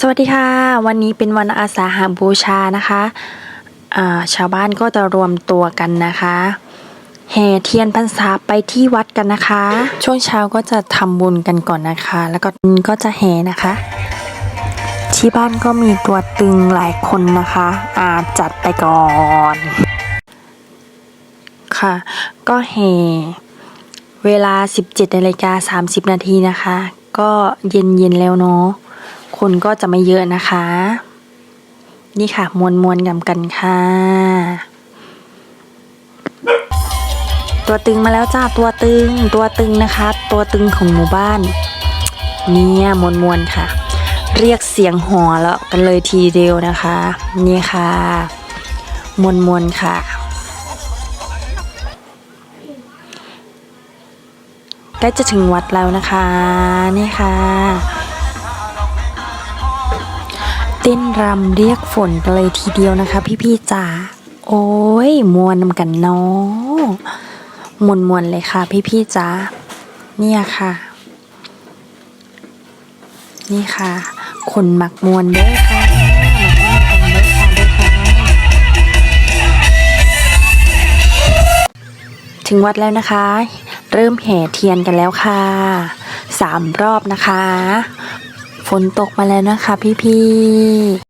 สวัสดีค่ะ วันนี้เป็นวันอาสาหาบูชานะคะชาวบ้านก็จะรวมตัวกันนะคะแห่เทียนพรรษาไปที่วัดกันนะคะ ช่วงเช้าก็จะทำบุญกันก่อนนะคะ แล้วก็ก็จะแห่นะคะ ที่บ้านก็มีตัวตึงหลายคนนะคะอาจัดไปก่อน ค่ะ ก็แห่เวลา 17นาฬิกา30 นาทีนะคะ ก็เย็นเย็นแล้วเนาะ คนก็จะไม่เยอะนะคะ นี่ค่ะมวนมวนๆกันกันค่ะ ตัวตึงมาแล้วจ้าตัวตึงตัวตึงนะคะ ตัวตึงของหมู่บ้าน เนี่ยมวนมวนค่ะ เรียกเสียงหอแล้วกันเลยทีเดียวนะคะ นี่ค่ะมวนมวนค่ะใกล้จะถึงวัดแล้วนะคะ นี่ค่ะ เต้นรำเรียกฝนกันเลยทีเดียวนะคะ พี่ๆจ๋าโอ้ยมวนนำกันเนาะมวนมวนๆเลยค่ะ พี่ๆจ๋าเนี่ยค่ะ นี่ค่ะ คนมักมวนเด้อค่ะมักมวนเด้อค่ะถึงวัดแล้วนะคะ เริ่มแห่เทียนกันแล้วค่ะสามรอบนะคะ ฝนตกมาแล้วนะคะพี่ๆ